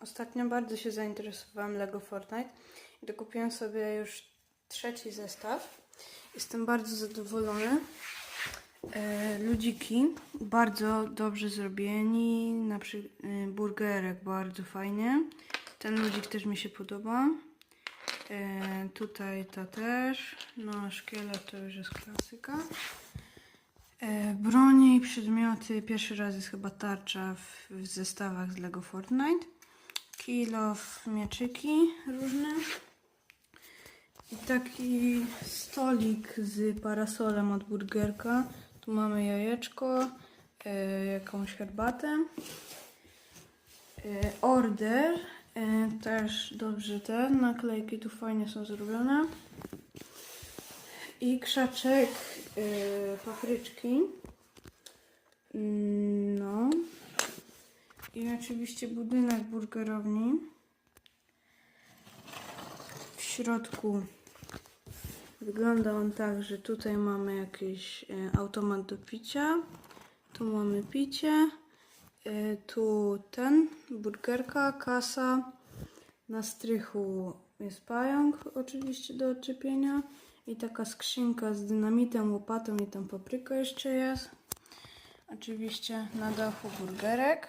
Ostatnio bardzo się zainteresowałam Lego Fortnite i dokupiłam sobie już trzeci zestaw. Jestem bardzo zadowolony. E, ludziki bardzo dobrze zrobieni. Na przykład burgerek bardzo fajnie. Ten ludzik też mi się podoba. E, tutaj to też. No, szkielet to już jest klasyka. E, bronie i przedmioty. Pierwszy raz jest chyba tarcza w, w zestawach z Lego Fortnite. Kilo mieczyki różne. I taki stolik z parasolem od burgerka. Tu mamy jajeczko, e, jakąś herbatę. E, order. E, też dobrze te naklejki tu fajnie są zrobione. I krzaczek e, papryczki. Mm, No. I oczywiście budynek burgerowni. W środku wygląda on tak, że tutaj mamy jakiś e, automat do picia. Tu mamy picie. E, tu ten, burgerka, kasa. Na strychu jest pająk oczywiście do odczepienia. I taka skrzynka z dynamitem, łopatą i tam papryka jeszcze jest. Oczywiście na dachu burgerek.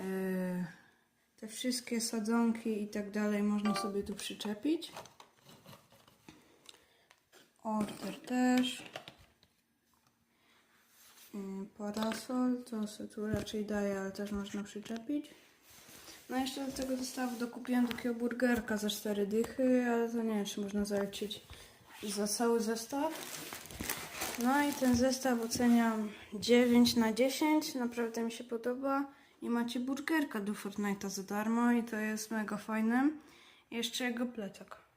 E, Te wszystkie sadzonki i tak dalej można sobie tu przyczepić. Order też. Mm, Parasol to się tu raczej daje, ale też można przyczepić. No jeszcze do tego zestawu dokupiłem takiego burgerka za 4 dychy, ale to nie wiem, czy można zaliczyć za cały zestaw. No i ten zestaw oceniam 9 na 10. Naprawdę mi się podoba. I macie burgerka do Fortnite'a za darmo i to jest mega fajne. Jeszcze jego plecak.